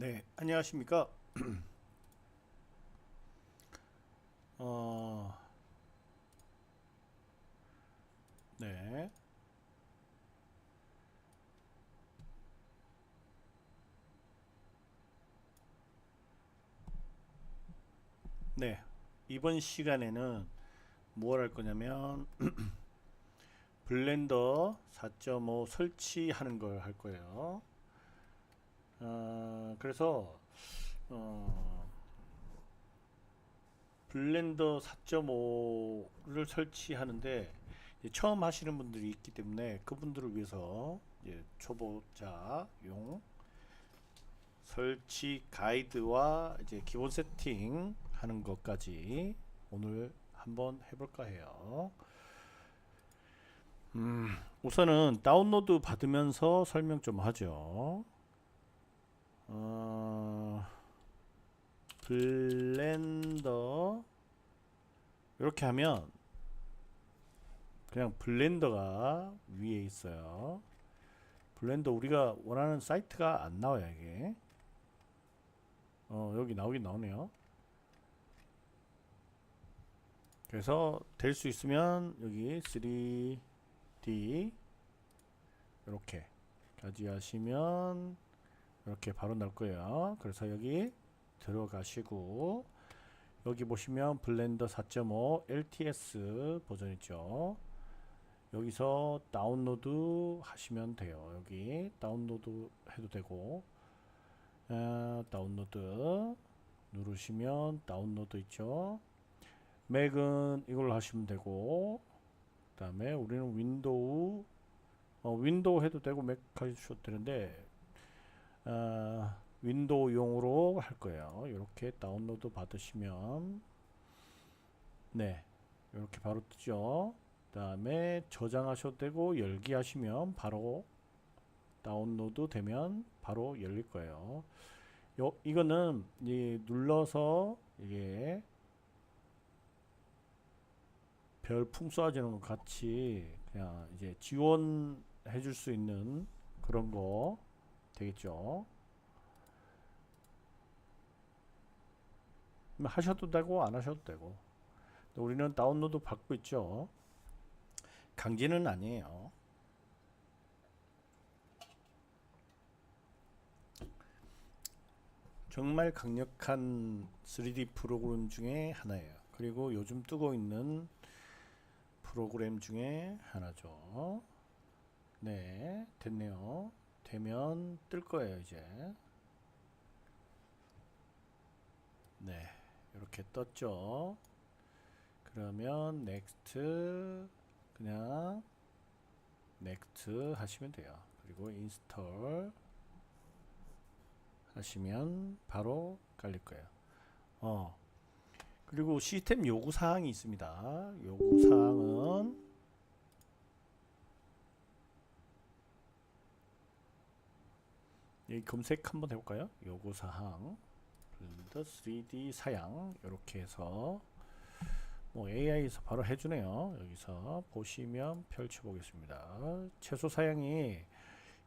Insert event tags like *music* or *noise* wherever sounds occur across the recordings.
네, 안녕하십니까. *clears throat* 어, 네. 네, 이번 시간에는 무엇 할 거냐면 *clears throat* 블렌더 4.5 설치하는 걸 할 거예요. 어, 그래서 어, 블렌더 4.5를 설치하는데 처음 하시는 분들이 있기 때문에 그분들을 위해서 초보자용 설치 가이드와 이제 기본 세팅 하는 것까지 오늘 한번 해볼까 해요. 음, 우선은 다운로드 받으면서 설명 좀 하죠. 어, 블렌더 이렇게 하면 그냥 블렌더가 위에 있어요. 블렌더 우리가 원하는 사이트가 안 나와요 이게. 어 여기 나오긴 나오네요. 그래서 될 수 있으면 여기 3D 이렇게 가지하시면 이렇게 바로 나올 거예요. 그래서 여기 들어가시고 여기 보시면 블렌더 4.5 LTS 버전 있죠. 여기서 다운로드 하시면 돼요. 여기 다운로드 해도 되고 어, 다운로드 누르시면 다운로드 있죠. 맥은 이걸로 하시면 되고 그 다음에 우리는 윈도우 어, 윈도우 해도 되고 맥 하셔도 되는데 어, 윈도우용으로 할 거예요. 이렇게 다운로드 받으시면 네 이렇게 바로 뜨죠. 그 다음에 저장하셔도 되고 열기 하시면 바로 다운로드 되면 바로 열릴 거예요. 요 이거는 이 눌러서 이게 별풍 쏴주는 것 같이 그냥 이제 지원해 줄 수 있는 그런 거 되겠죠. 하셔도 되고 안 하셔도 되고 우리는 다운로드 받고 있죠. 강제는 아니에요. 정말 강력한 3D 프로그램 중에 하나예요. 그리고 요즘 뜨고 있는 프로그램 중에 하나죠. 네, 됐네요. 되면 뜰 거예요, 이제. 네, 이렇게 떴죠. 그러면 next 그냥 next 하시면 돼요. 그리고 install 하시면 바로 깔릴 거예요. 어. 그리고 시스템 요구 사항이 있습니다. 요구 사항은 여기 검색 한번 해볼까요? 요구 사항 블렌더 3D 사양 이렇게 해서 뭐 AI에서 바로 해주네요. 여기서 보시면 펼쳐보겠습니다. 최소 사양이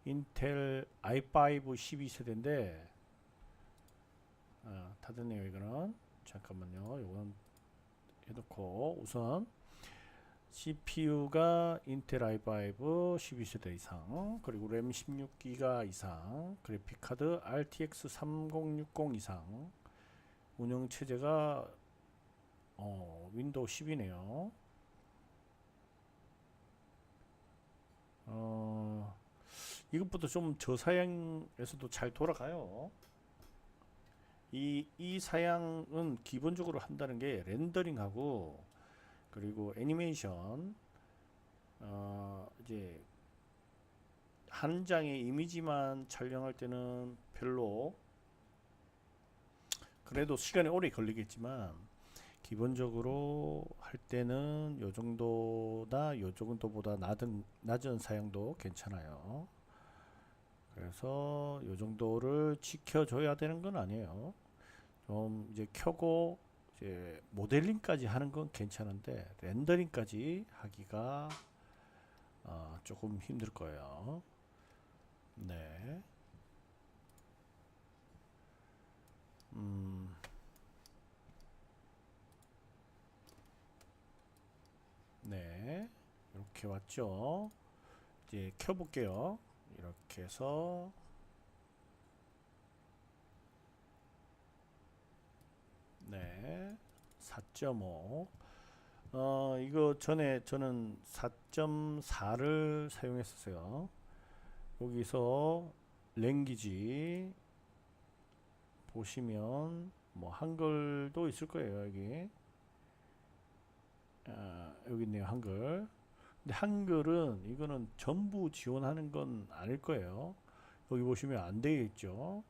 인텔 i5 12세대인데 아, 다 됐네요. 이거는 잠깐만요. 이건 해놓고 우선 CPU가 인텔 i5 12세대 이상 그리고 램 16기가 이상 그래픽카드 RTX 3060 이상 운영체제가 어, 윈도우 10이네요. 어, 이것보다 좀 저사양에서도 잘 돌아가요. 이, 이 사양은 기본적으로 한다는 게 렌더링하고 그리고 애니메이션 어 이제 한 장의 이미지만 촬영할 때는 별로 그래도 시간이 오래 걸리겠지만 기본적으로 할 때는 요 정도나 요 정도보다 낮은 낮은 사양도 괜찮아요. 그래서 요 정도를 지켜줘야 되는 건 아니에요. 좀 이제 켜고 이제 모델링까지 하는 건 괜찮은데 렌더링까지 하기가 어, 조금 힘들 거예요. 네. 음. 네. 이렇게 왔죠. 이제 켜볼게요. 이렇게 해서 네, 4.5. 어, 이거 전에 저는 4.4를 사용했었어요. 여기서 랭귀지 보시면 뭐 한글도 있을 거예요, 여기. 아, 여기 있네요, 한글. 근데 한글은 이거는 전부 지원하는 건 아닐 거예요. 여기 보시면 안 되어 있죠.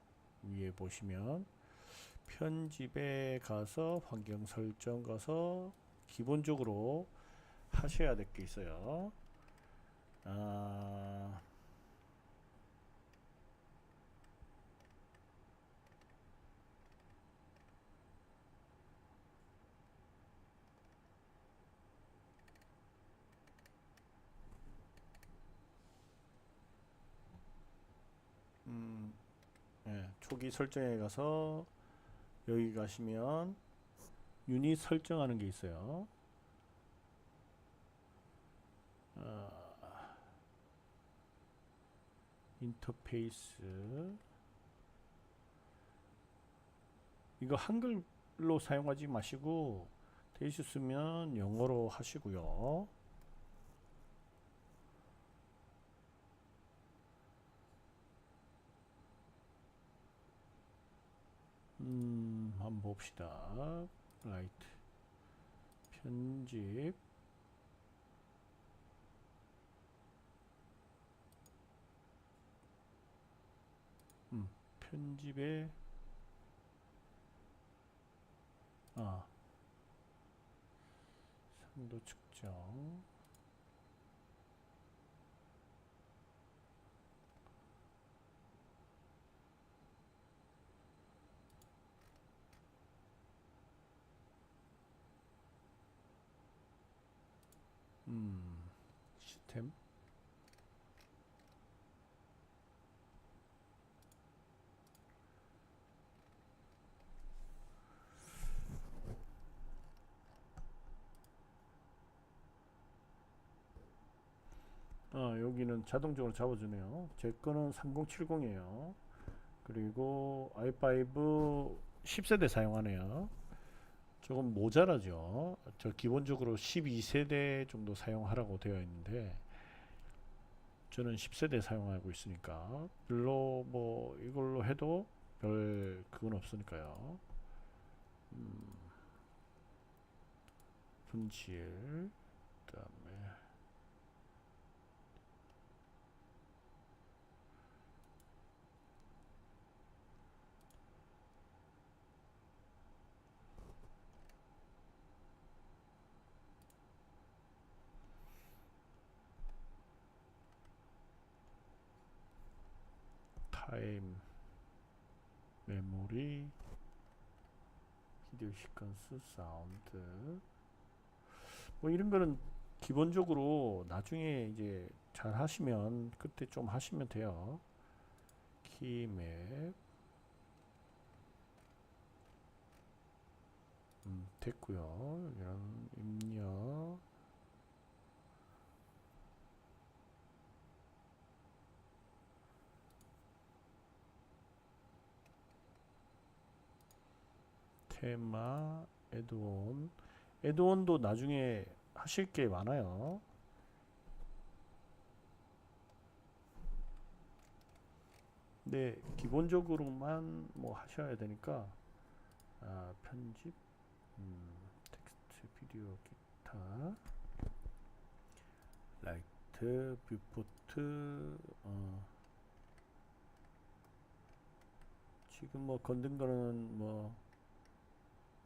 위에 보시면 편집에 가서 환경 설정 가서 기본적으로 하셔야 될 게 있어요. 아, 음, 예, 초기 설정에 가서 여기 가시면 유닛 설정하는 게 있어요. 아, 인터페이스 이거 한글로 사용하지 마시고 되셨으면 영어로 하시고요. 음, 한번 봅시다. 라이트. 편집. 음, 편집에. 아. 상도 측정 음, 시스템 아, 여기는 자동적으로 잡아주네요. 제 거는 3070이에요. 그리고 i5 10세대 사용하네요. 조금 모자라죠. 저 기본적으로 12세대 정도 사용하라고 되어 있는데 저는 10세대 사용하고 있으니까 별로 뭐 이걸로 해도 별 그건 없으니까요. 음, 분칠 타임 메모리 비디오 시퀀스 사운드. 뭐 이런 거는 기본적으로 나중에 이제 잘 하시면 그때 좀 하시면 돼요. 키맵. 음, 됐고요. 이런 입력 테마 애드온. 애드온도 나중에 하실 게 많아요. 근데 기본적으로만 뭐 하셔야 되니까 아, 편집 음, 텍스트 비디오 기타 라이트 뷰포트 어, 지금 뭐 건든 거는 뭐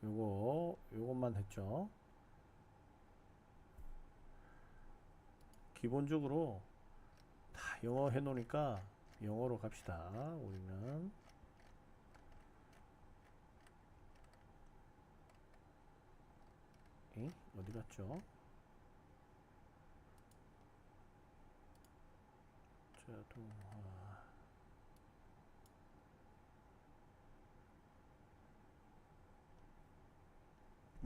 요거 요것만 했죠. 기본적으로 다 영어 해 놓으니까 영어로 갑시다. 우리는. 에? 어디 갔죠 자동화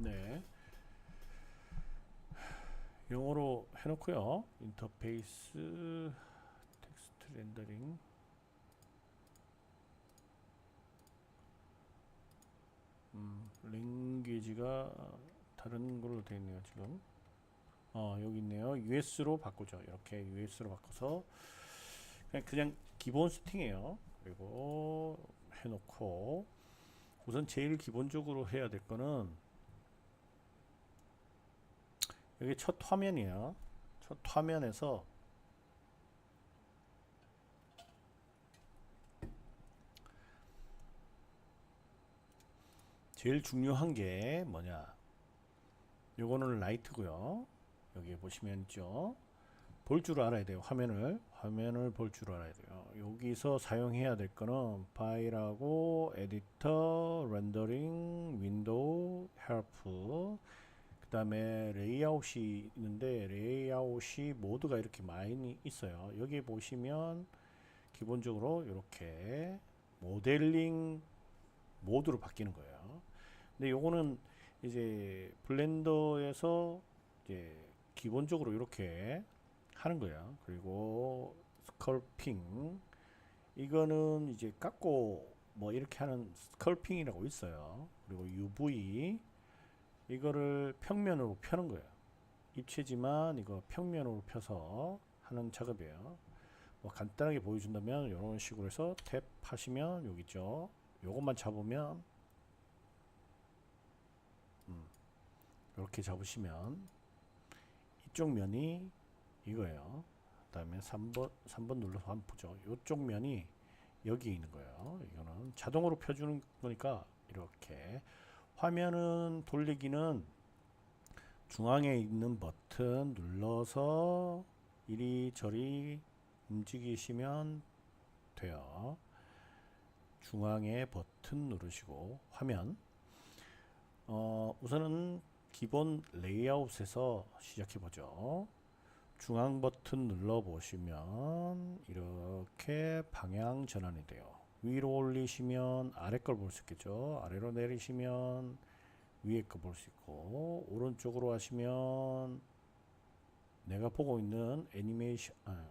네. 영어로 해놓고요. 인터페이스 텍스트 렌더링. 음, 랭귀지가 다른 걸로 되어 있네요 지금. 어 여기 있네요. US로 바꾸죠. 이렇게 US로 바꿔서 그냥, 그냥 기본 세팅이에요. 그리고 해놓고 우선 제일 기본적으로 해야 될 거는 여기 첫 화면이에요. 첫 화면에서 제일 중요한 게 뭐냐? 요거는 라이트고요. 여기 보시면 있죠. 볼 줄 알아야 돼요 화면을. 화면을 볼 줄 알아야 돼요. 여기서 사용해야 될 거는 파일하고 에디터 렌더링 윈도우 헬프 그 다음에 레이아웃이 있는데 레이아웃이 모드가 이렇게 많이 있어요 여기 보시면 기본적으로 이렇게 모델링 모드로 바뀌는 거예요 근데 요거는 이제 블렌더에서 이제 기본적으로 이렇게 하는 거예요. 그리고 스컬핑 이거는 이제 깎고 뭐 이렇게 하는 스컬핑이라고 있어요. 그리고 UV 이거를 평면으로 펴는 거예요. 입체지만 이거 평면으로 펴서 하는 작업이에요. 뭐 간단하게 보여준다면 이런 식으로 해서 탭 하시면 여기 있죠. 요것만 잡으면 이렇게 잡으시면 이쪽 면이 이거예요. 그 다음에 3번, 3번 눌러서 한번 보죠. 이쪽 면이 여기 있는 거예요. 이거는 자동으로 펴주는 거니까 이렇게 화면은 돌리기는 중앙에 있는 버튼 눌러서 이리저리 움직이시면 돼요. 중앙에 버튼 누르시고 화면 어, 우선은 기본 레이아웃에서 시작해 보죠. 중앙 버튼 눌러 보시면 이렇게 방향 전환이 돼요. 위로 올리시면 아래 걸 볼 수 있겠죠. 아래로 내리시면 위에 거 볼 수 있고 오른쪽으로 하시면 내가 보고 있는 애니메이션 아,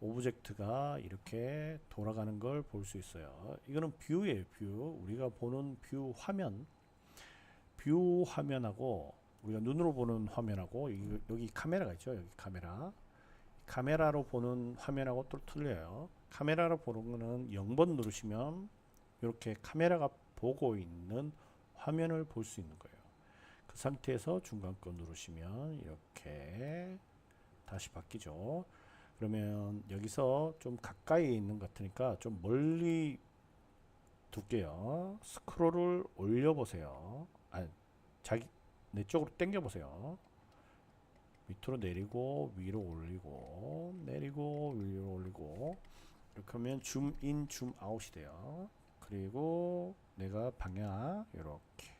오브젝트가 이렇게 돌아가는 걸 볼 수 있어요. 이거는 뷰예요, 뷰. 우리가 보는 뷰 화면 뷰 화면하고 우리가 눈으로 보는 화면하고 여기, 여기 카메라가 있죠. 여기 카메라. 카메라로 보는 화면하고 또 틀려요. 카메라로 보는 거는 0번 누르시면 이렇게 카메라가 보고 있는 화면을 볼 수 있는 거예요. 그 상태에서 중간 거 누르시면 이렇게 다시 바뀌죠. 그러면 여기서 좀 가까이 있는 것 같으니까 좀 멀리 둘게요. 스크롤을 올려 보세요. 아, 자기 내 쪽으로 당겨 보세요. 밑으로 내리고 위로 올리고 내리고 위로 올리고 이렇게 하면 줌인 줌아웃이 돼요. 그리고 내가 방향 이렇게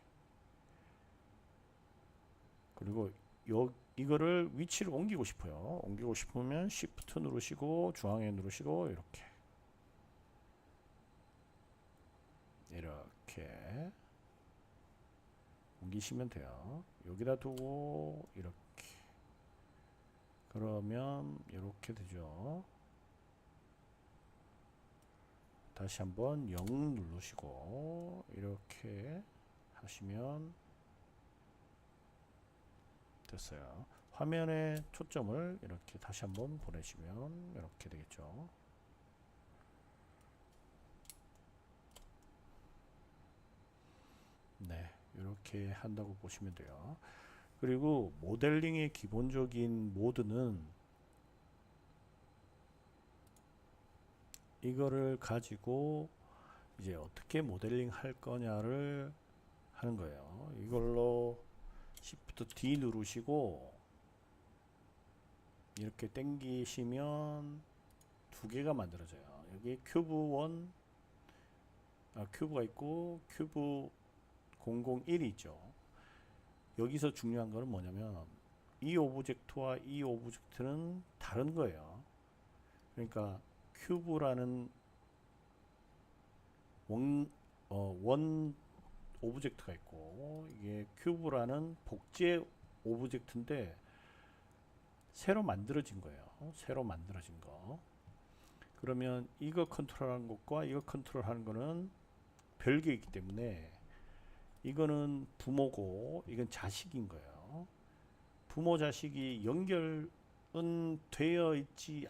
그리고 요 이거를 위치를 옮기고 싶어요. 옮기고 싶으면 Shift 누르시고 중앙에 누르시고 이렇게 이렇게 옮기시면 돼요. 여기다 두고 이렇게 그러면 이렇게 되죠. 다시 한번 0 누르시고 이렇게 하시면 됐어요. 화면에 초점을 이렇게 다시 한번 보내시면 이렇게 되겠죠. 네, 이렇게 한다고 보시면 돼요. 그리고 모델링의 기본적인 모드는 이거를 가지고 이제 어떻게 모델링 할 거냐를 하는 거예요. 이걸로 Shift D 누르시고 이렇게 당기시면 두 개가 만들어져요. 여기 큐브 1 아, 큐브가 있고 큐브 001이 있죠. 여기서 중요한 거는 뭐냐면 이 오브젝트와 이 오브젝트는 다른 거예요. 그러니까 큐브라는 원, 어, 원 오브젝트가 있고 이게 큐브라는 복제 오브젝트인데 새로 만들어진 거예요. 새로 만들어진 거. 그러면 이거 컨트롤하는 것과 이거 컨트롤하는 거는 별개이기 때문에 이거는 부모고 이건 자식인 거예요. 부모 자식이 연결은 되어 있지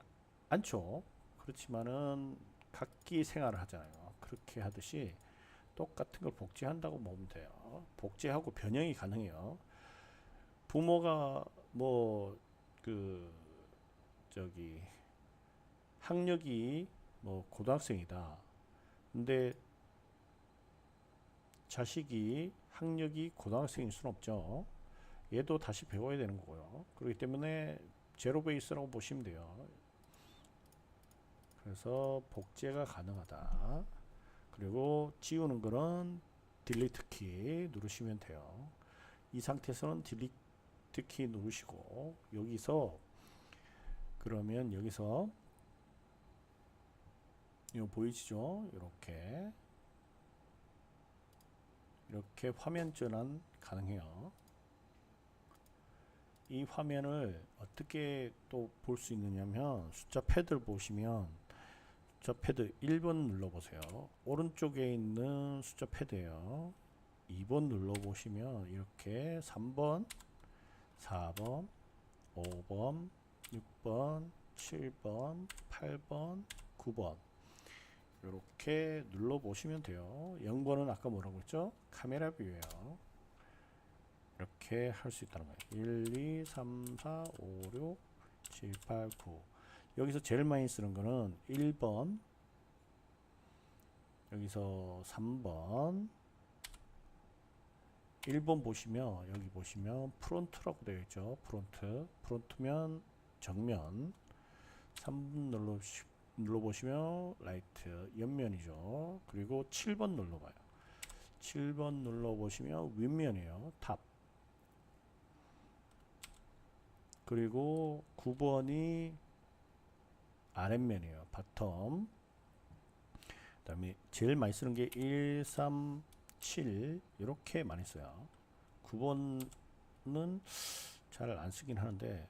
않죠. 그렇지만은 각기 생활을 하잖아요. 그렇게 하듯이 똑같은 걸 복제한다고 보면 돼요. 복제하고 변형이 가능해요. 부모가 뭐 그 저기 학력이 뭐 고등학생이다. 근데 자식이 학력이 고등학생일 수는 없죠. 얘도 다시 배워야 되는 거고요. 그렇기 때문에 제로 베이스라고 보시면 돼요. 그래서 복제가 가능하다. 그리고 지우는 거는 딜리트 키 누르시면 돼요. 이 상태에서는 딜리트 키 누르시고 여기서 그러면 여기서 이거 보이시죠? 이렇게 이렇게 화면 전환 가능해요. 이 화면을 어떻게 또 볼 수 있느냐면 숫자 패드를 보시면 숫자 패드 1번 눌러보세요. 오른쪽에 있는 숫자 패드예요. 2번 눌러보시면 이렇게 3번, 4번, 5번, 6번, 7번, 8번, 9번 이렇게 눌러 보시면 돼요. 0번은 아까 뭐라고 했죠? 카메라 뷰예요. 이렇게 할 수 있다는 거예요. 1, 2, 3, 4, 5, 6, 7, 8, 9 여기서 제일 많이 쓰는 거는 1번 여기서 3번 1번 보시면 여기 보시면 프론트라고 되어 있죠. 프론트 프론트면 정면 3번 눌러 눌러보시면 라이트 옆면이죠. 그리고 7번 눌러봐요. 7번 눌러보시면 윗면이에요. 탑. 그리고 9번이 아랫면이에요. 바텀. 그 다음에 제일 많이 쓰는 게 1, 3, 7 이렇게 많이 써요. 9번은 잘 안 쓰긴 하는데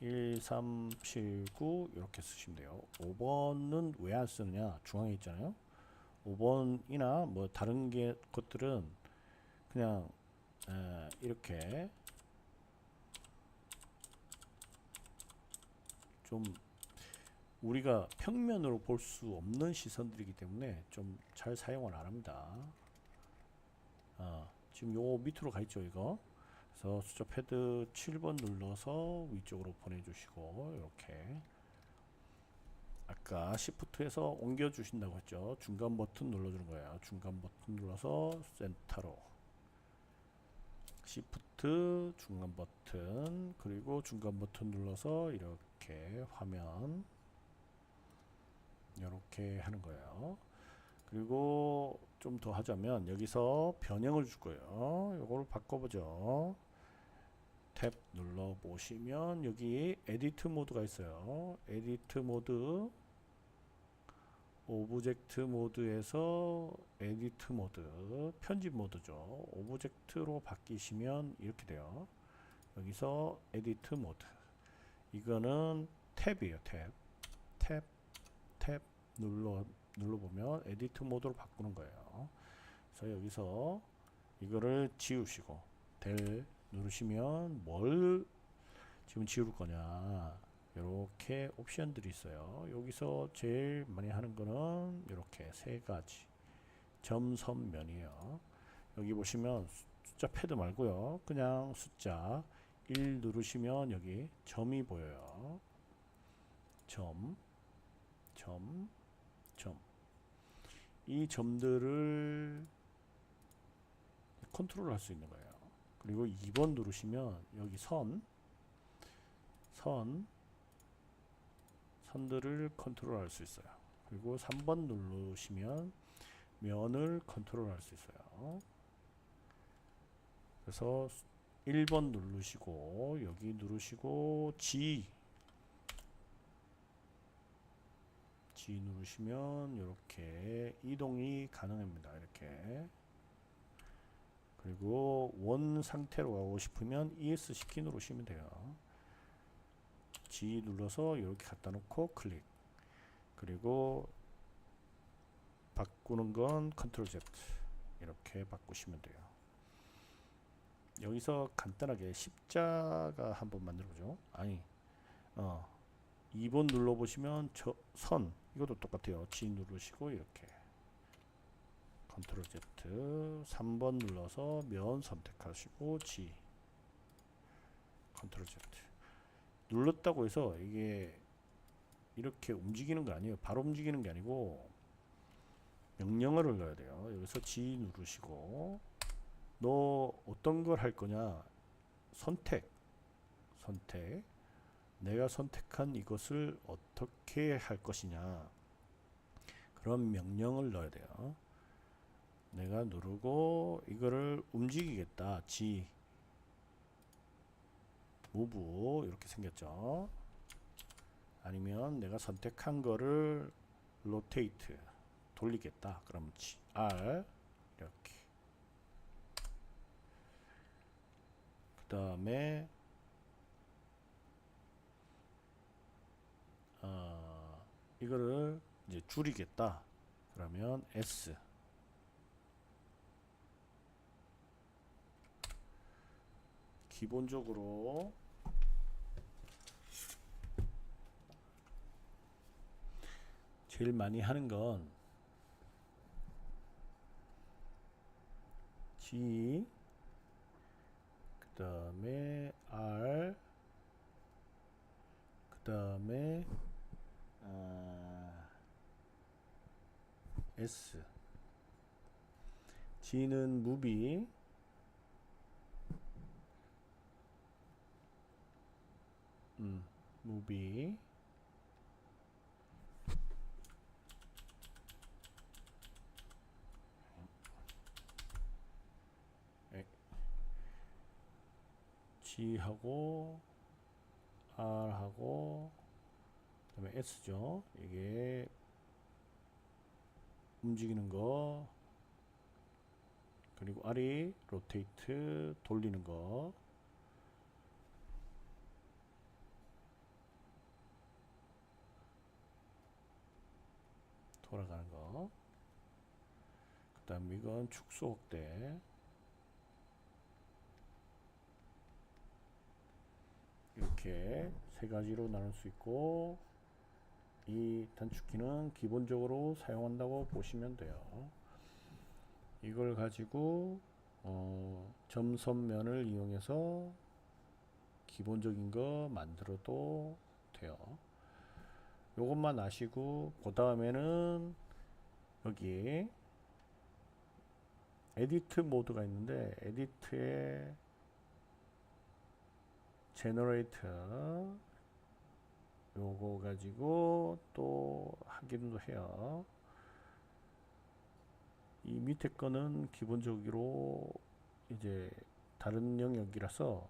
1, 3, 7, 9 이렇게 쓰시면 돼요. 5번은 왜 안 쓰느냐? 중앙에 있잖아요. 5번이나 뭐 다른 게 것들은 그냥 에, 이렇게 좀 우리가 평면으로 볼 수 없는 시선들이기 때문에 좀 잘 사용을 안 합니다. 어, 지금 요 밑으로 가 있죠, 이거. 그래서 숫자 패드 7번 눌러서 위쪽으로 보내주시고 이렇게 아까 시프트에서 옮겨 주신다고 했죠. 중간 버튼 눌러주는 거예요. 중간 버튼 눌러서 센터로 시프트 중간 버튼 그리고 중간 버튼 눌러서 이렇게 화면 이렇게 하는 거예요. 그리고 좀 더 하자면 여기서 변형을 줄 거예요. 이걸 바꿔보죠. 탭 눌러 보시면 여기 에디트 모드가 있어요. 에디트 모드 오브젝트 모드에서 에디트 모드 편집 모드죠. 오브젝트로 바뀌시면 이렇게 돼요. 여기서 에디트 모드 이거는 탭이에요. 탭. 탭, 탭 눌러 눌러 보면 에디트 모드로 바꾸는 거예요. 그래서 여기서 이거를 지우시고 델 누르시면 뭘 지금 지울 거냐 이렇게 옵션들이 있어요. 여기서 제일 많이 하는 거는 이렇게 세 가지 점선면이에요. 여기 보시면 숫자 패드 말고요. 그냥 숫자 1 누르시면 여기 점이 보여요. 점, 점, 점. 이 점들을 컨트롤 할 수 있는 거예요. 그리고 2번 누르시면 여기 선, 선, 선들을 컨트롤 할 수 있어요. 그리고 3번 누르시면 면을 컨트롤 할 수 있어요. 그래서 1번 누르시고 여기 누르시고 G G 누르시면 이렇게 이동이 가능합니다. 이렇게 그리고 원 상태로 가고 싶으면 ESC 키 누르시면 돼요. G 눌러서 이렇게 갖다 놓고 클릭. 그리고 바꾸는 건 컨트롤 Z 이렇게 바꾸시면 돼요. 여기서 간단하게 십자가 한번 만들어 보죠. 아니 어 2번 눌러 보시면 저 선. 이것도 똑같아요. G 누르시고 이렇게 컨트롤 Z 3번 눌러서 면 선택하시고 G 컨트롤 Z. 눌렀다고 해서 이게 이렇게 움직이는 거 아니에요. 바로 움직이는 게 아니고 명령어를 넣어야 돼요. 여기서 G 누르시고 너 어떤 걸 할 거냐? 선택. 선택. 내가 선택한 이것을 어떻게 할 것이냐? 그런 명령을 넣어야 돼요 내가 누르고 이거를 움직이겠다. G. 무브 이렇게 생겼죠. 아니면 내가 선택한 거를 로테이트 돌리겠다. 그러면 G R 이렇게. 그 다음에 어, 이거를 이제 줄이겠다. 그러면 S 기본적으로 제일 많이 하는 건 G 그 다음에 R 그 다음에 아, S. G는 무비 음, 무비 네. G하고 R하고 그다음에 S죠. 이게 움직이는 거 그리고 R이 로테이트 돌리는 거 돌아가는 거. 그 다음 이건 축소 확대. 이렇게 세 가지로 나눌 수 있고 이 단축키는 기본적으로 사용한다고 보시면 돼요. 이걸 가지고 어, 점선면을 이용해서 기본적인 거 만들어도 돼요. 요것만 아시고 그 다음에는 여기 에디트 모드가 있는데 에디트에 제너레이터 요거 가지고 또 하기도 해요. 이 밑에 거는 기본적으로 이제 다른 영역이라서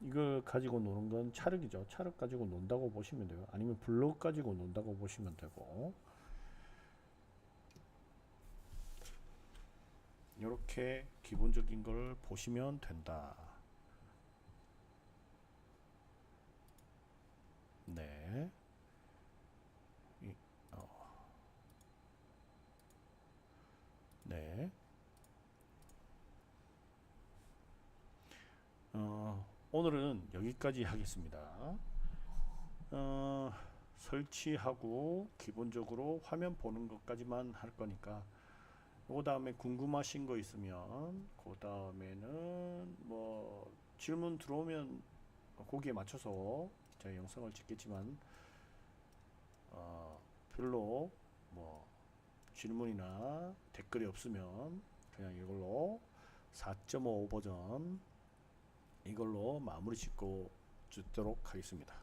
이걸 가지고 노는 건 차륵이죠. 차륵 가지고 논다고 보시면 돼요. 아니면 블록 가지고 논다고 보시면 되고 이렇게 기본적인 걸 보시면 된다. 네. 이, 어. 네. 어, 오늘은 여기까지 하겠습니다. 어, 설치하고 기본적으로 화면 보는 것까지만 할 거니까 그 다음에 궁금하신 거 있으면 그 다음에는 뭐 질문 들어오면 거기에 맞춰서 제가 영상을 찍겠지만 어, 별로 뭐 질문이나 댓글이 없으면 그냥 이걸로 4.5 버전 이걸로 마무리 짓고 주도록 하겠습니다.